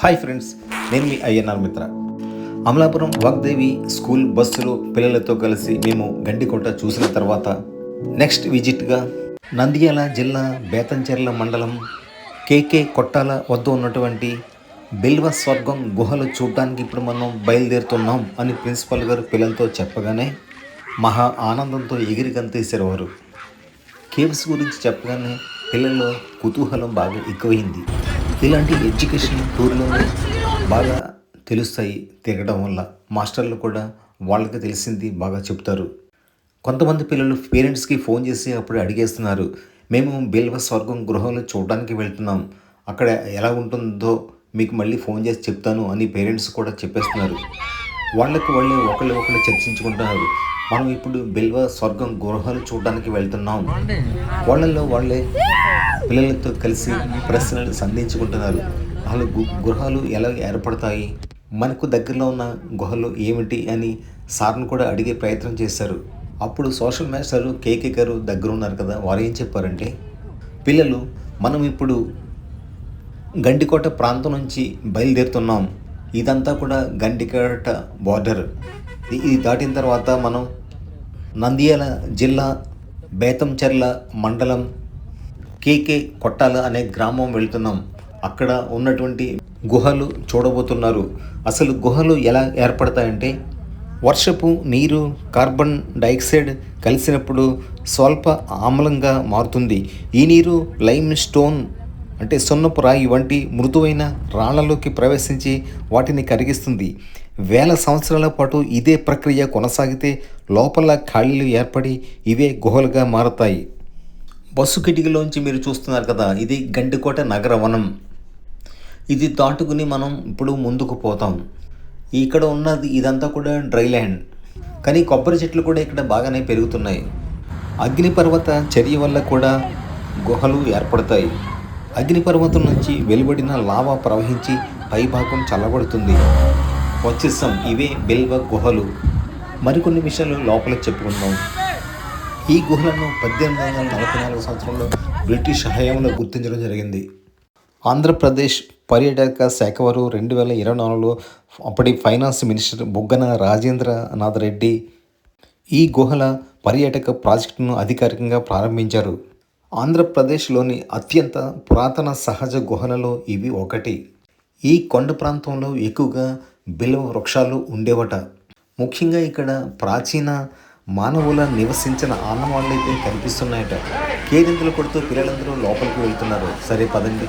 Hi friends నేను మీ Ayyanar Mitra. Amalapuram Vagdevi school బస్సులో పిల్లలతో కలిసి మేము గండికోట చూసిన తర్వాత నెక్స్ట్ విజిట్గా నంద్యాల జిల్లా బేతంచెర్ల మండలం కేకే కొట్టాల వద్ద ఉన్నటువంటి బిల్వ స్వర్గం గుహలు చూడడానికి ఇప్పుడు మనం బయలుదేరుతున్నాం అని ప్రిన్సిపల్ గారు పిల్లలతో చెప్పగానే మహా ఆనందంతో ఎగిరి గంతేశారు వారు. కేవ్స్ గురించి చెప్పగానే పిల్లల్లో కుతూహలం బాగా ఎక్కువైంది. ఇలాంటి ఎడ్యుకేషన్ టూర్లు బాగా తెలుస్తాయి తిరగడం వల్ల. మాస్టర్లు కూడా వాళ్ళకి తెలిసింది బాగా చెప్తారు. కొంతమంది పిల్లలు పేరెంట్స్కి ఫోన్ చేసి అప్పుడు అడిగేస్తున్నారు. మేము బిల్వ స్వర్గం గృహంలో చూడడానికి వెళ్తున్నాం. అక్కడ ఎలా ఉంటుందో మీకు మళ్ళీ ఫోన్ చేసి చెప్తాను అని పేరెంట్స్ కూడా చెప్పేస్తున్నారు. వాళ్ళకు వాళ్ళే ఒకళ్ళు ఒకళ్ళు చర్చించుకుంటున్నారు. మనం ఇప్పుడు బిల్వ స్వర్గం గృహాలు చూడడానికి వెళ్తున్నాం. వాళ్ళల్లో వాళ్ళే పిల్లలతో కలిసి ప్రశ్నలు సంధించుకుంటున్నారు. గు- గృహాలు ఎలా ఏర్పడతాయి? మనకు దగ్గరలో ఉన్న గుహలు ఏమిటి అని సార్ను కూడా అడిగే ప్రయత్నం చేశారు. అప్పుడు సోషల్ మాస్టర్ కేకే గారు దగ్గర ఉన్నారు కదా వారు ఏం చెప్పారంటే పిల్లలు మనం ఇప్పుడు గండికోట ప్రాంతం నుంచి బయలుదేరుతున్నాం. ఇదంతా కూడా గండికోట బార్డర్ ఇది దాటిన తర్వాత మనం నంద్యాల జిల్లా బేతంచెర్ల మండలం కేకే కొట్టాల అనే గ్రామం వెళ్తున్నాం. అక్కడ ఉన్నటువంటి గుహలు చూడబోతున్నారు. అసలు గుహలు ఎలా ఏర్పడతాయంటే వర్షపు నీరు కార్బన్ డైఆక్సైడ్ కలిసినప్పుడు స్వల్ప ఆమ్లంగా మారుతుంది. ఈ నీరు లైమ్ స్టోన్ అంటే సున్నపు రాయి వంటి మృదువైన రాళ్ళలోకి ప్రవేశించి వాటిని కరిగిస్తుంది. వేల సంవత్సరాల పాటు ఇదే ప్రక్రియ కొనసాగితే లోపల ఖాళీలు ఏర్పడి ఇవే గుహలుగా మారతాయి. బస్సు కిటికీలోంచి మీరు చూస్తున్నారు కదా ఇది గండికోట నగర వనం ఇది దాటుకుని మనం ఇప్పుడు ముందుకు పోతాం. ఇక్కడ ఉన్నది ఇదంతా కూడా డ్రై ల్యాండ్. కానీ కొబ్బరి చెట్లు కూడా ఇక్కడ బాగానే పెరుగుతున్నాయి. అగ్నిపర్వత చర్య వల్ల కూడా గుహలు ఏర్పడతాయి. అగ్నిపర్వతం నుంచి వెలువడిన లావా ప్రవహించి పైభాగం చల్లబడుతుంది. వచ్చేసాం ఇవే బిల్వ గుహలు. మరికొన్ని విషయాలు లోపల చెప్పుకుందాం. ఈ గుహలను పద్దెనిమిది వందల నలభై నాలుగు సంవత్సరంలో బ్రిటిష్ హయాంలో గుర్తించడం జరిగింది. ఆంధ్రప్రదేశ్ పర్యాటక శాఖ వారు రెండు వేల ఇరవై నాలుగులో అప్పటి ఫైనాన్స్ మినిస్టర్ బుగ్గన రాజేంద్రనాథ్ రెడ్డి ఈ గుహల పర్యాటక ప్రాజెక్టును అధికారికంగా ప్రారంభించారు. ఆంధ్రప్రదేశ్లోని అత్యంత పురాతన సహజ గుహలలో ఇవి ఒకటి. ఈ కొండ ప్రాంతంలో ఎక్కువగా బిల్వ వృక్షాలు ఉండేవట. ముఖ్యంగా ఇక్కడ ప్రాచీన మానవుల నివసించిన ఆనవాళ్ళు అయితే కనిపిస్తున్నాయట. కేరింతలు కొడుతూ పిల్లలందరూ లోపలికి వెళ్తున్నారు. సరే పదండి.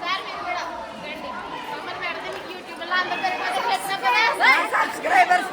సార్ మీరు కూడా రండి మమ్మల్ని పెడితే మీకు యూట్యూబ్లో అందరు పెట్టిన కదా సబ్స్క్రైబర్స్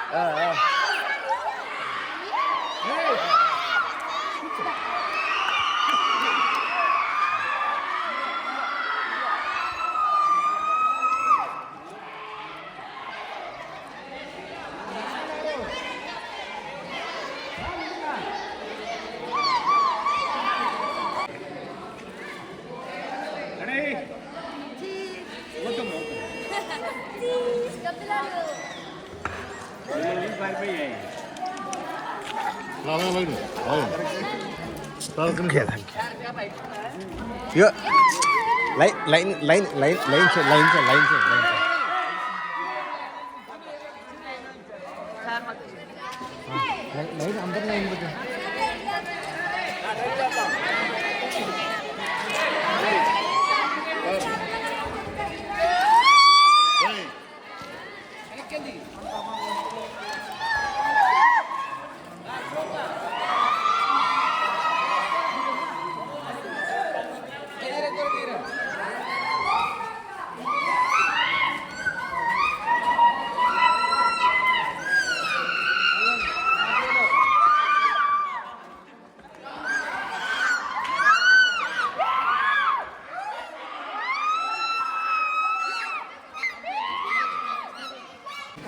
ఆ, ఆ. Line line line line line చేయండి లైన్ చేయండి లైన్ చేయండి లైన్ చేయండి లైన్-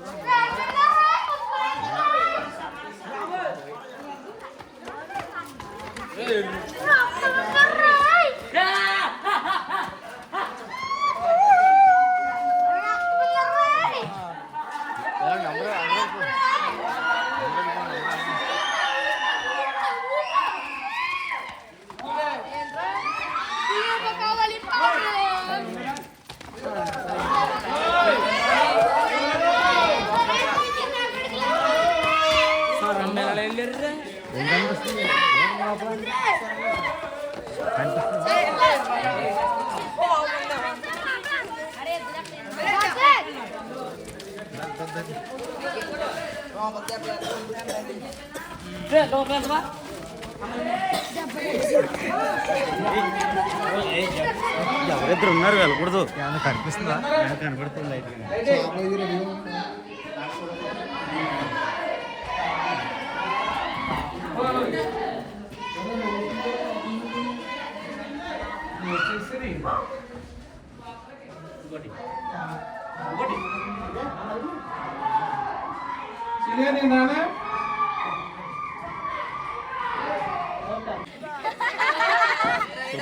ఏం ఎవరిద్దరు ఉన్నారు వెళ్ళకూడదు కనిపిస్తుందా? కనబడుతుంది ఒకటి ఒకటి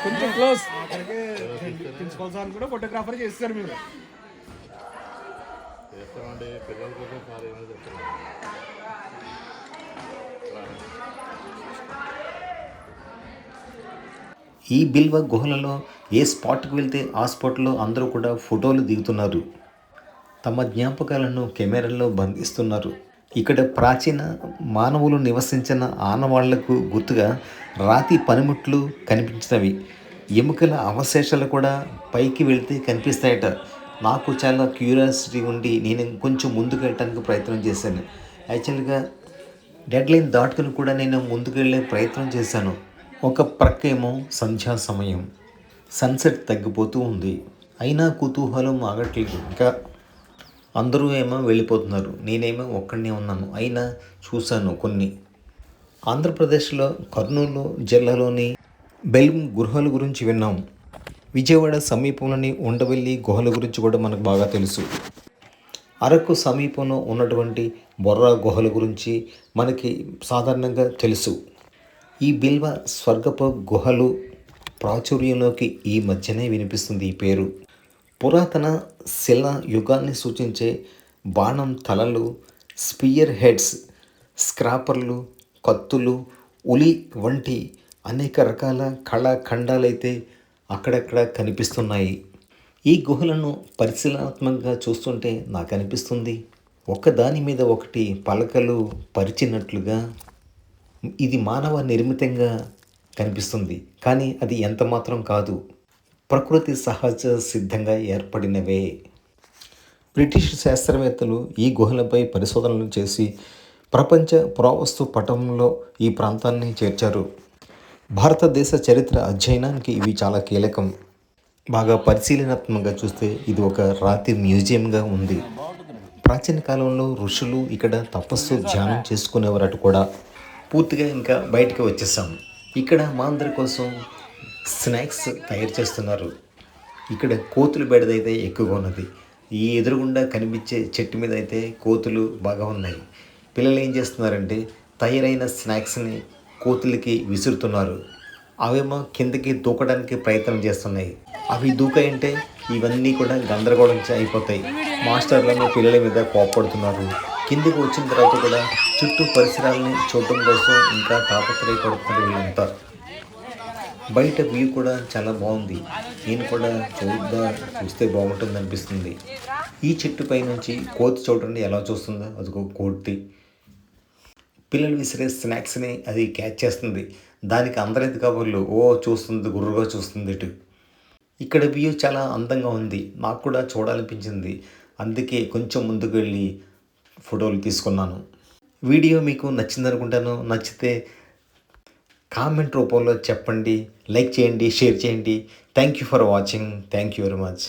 కొంచెం క్లోజ్ ప్రిన్సిపల్ సార్ కూడా ఫోటోగ్రాఫర్ చేస్తారు మీరు. చేస్తామండి. పిల్లల కోసం సార్ ఏమైనా చెప్తారు ఈ బిల్వ గుహలలో ఏ స్పాట్కి వెళ్తే ఆ స్పాట్లో అందరూ కూడా ఫోటోలు దిగుతున్నారు. తమ జ్ఞాపకాలను కెమెరాల్లో బంధిస్తున్నారు. ఇక్కడ ప్రాచీన మానవులు నివసించిన ఆనవాళ్ళకు గుర్తుగా రాతి పనిముట్లు కనిపించినవి. ఎముకల అవశేషాలు కూడా పైకి వెళితే కనిపిస్తాయట. నాకు చాలా క్యూరియాసిటీ ఉండి నేను కొంచెం ముందుకు వెళ్ళడానికి ప్రయత్నం చేశాను. యాక్చువల్గా డెడ్ లైన్ దాటుకుని కూడా నేను ముందుకు వెళ్ళే ప్రయత్నం చేశాను. ఒక ప్రక్క ఏమో సంధ్యా సమయం. సన్సెట్ తగ్గిపోతూ ఉంది. అయినా కుతూహలం ఆగట్లేదు. ఇంకా అందరూ ఏమో వెళ్ళిపోతున్నారు. నేనేమో ఒక్కడనే ఉన్నాను. అయినా చూశాను కొన్ని. ఆంధ్రప్రదేశ్లో కర్నూలు జిల్లాలోని బెల్మ్ గుహల గురించి విన్నాం. విజయవాడ సమీపంలోని ఉండవెల్లి గుహల గురించి కూడా మనకు బాగా తెలుసు. అరకు సమీపంలో ఉన్నటువంటి బొర్రా గుహల గురించి మనకి సాధారణంగా తెలుసు. ఈ బిల్వ స్వర్గపు గుహలు ప్రాచుర్యంలోకి ఈ మధ్యనే వినిపిస్తుంది ఈ పేరు. పురాతన శిల యుగాన్ని సూచించే బాణం తలలు స్పియర్ హెడ్స్ స్క్రాపర్లు కత్తులు ఉలి వంటి అనేక రకాల కళాఖండాలైతే అక్కడక్కడ కనిపిస్తున్నాయి. ఈ గుహలను పరిశీలనాత్మకంగా చూస్తుంటే నాకు అనిపిస్తుంది ఒకదాని మీద ఒకటి పలకలు పరిచినట్లుగా ఇది మానవ నిర్మితంగా కనిపిస్తుంది. కానీ అది ఎంత మాత్రం కాదు. ప్రకృతి సహజ సిద్ధంగా ఏర్పడినవే. బ్రిటిష్ శాస్త్రవేత్తలు ఈ గుహలపై పరిశోధనలు చేసి ప్రపంచ పురావస్తు పటంలో ఈ ప్రాంతాన్ని చేర్చారు. భారతదేశ చరిత్ర అధ్యయనానికి ఇవి చాలా కీలకం. బాగా పరిశీలనాత్మకంగా చూస్తే ఇది ఒక రాతి మ్యూజియంగా ఉంది. ప్రాచీన కాలంలో ఋషులు ఇక్కడ తపస్సు ధ్యానం చేసుకునేవారట కూడా. పూర్తిగా ఇంకా బయటికి వచ్చేసాం. ఇక్కడ మా అందరి కోసం స్నాక్స్ తయారు చేస్తున్నారు. ఇక్కడ కోతులు బెడదైతే ఎక్కువగా ఉన్నది. ఈ ఎదురుగుండా కనిపించే చెట్టు మీద అయితే కోతులు బాగా ఉన్నాయి. పిల్లలు ఏం చేస్తున్నారంటే తయారైన స్నాక్స్ని కోతులకి విసురుతున్నారు. అవేమో కిందకి దూకడానికి ప్రయత్నం చేస్తున్నాయి. అవి దూకాయంటే ఇవన్నీ కూడా గందరగోళం అయిపోతాయి. మాస్టర్లను పిల్లల మీద కోపడుతున్నారు కిందకు వచ్చిన తర్వాత కూడా చుట్టూ పరిసరాలని చూడటం కోసం ఇంకా తాపత్రయపడుతున్నారు వీళ్ళంతా. బయట వ్యూ కూడా చాలా బాగుంది. నేను కూడా చూద్దా చూస్తే బాగుంటుంది అనిపిస్తుంది. ఈ చెట్టు పై నుంచి కోతి చూడండి ఎలా చూస్తుందో. అదిగో కోతి. పిల్లలు విసిరే స్నాక్స్ని అది క్యాచ్ చేస్తుంది. దానికి అందరైతే కబుర్లు ఓ చూస్తుంది గుర్రుగా చూస్తుంది ఇటు. ఇక్కడ వ్యూ చాలా అందంగా ఉంది. నాకు కూడా చూడాలనిపించింది. అందుకే కొంచెం ముందుకు వెళ్ళి ఫోటోలు తీసుకున్నాను. వీడియో మీకు నచ్చింది అనుకుంటాను నచ్చితే కామెంట్ రూపంలో చెప్పండి లైక్ చేయండి షేర్ చేయండి. Thank you for watching thank you very much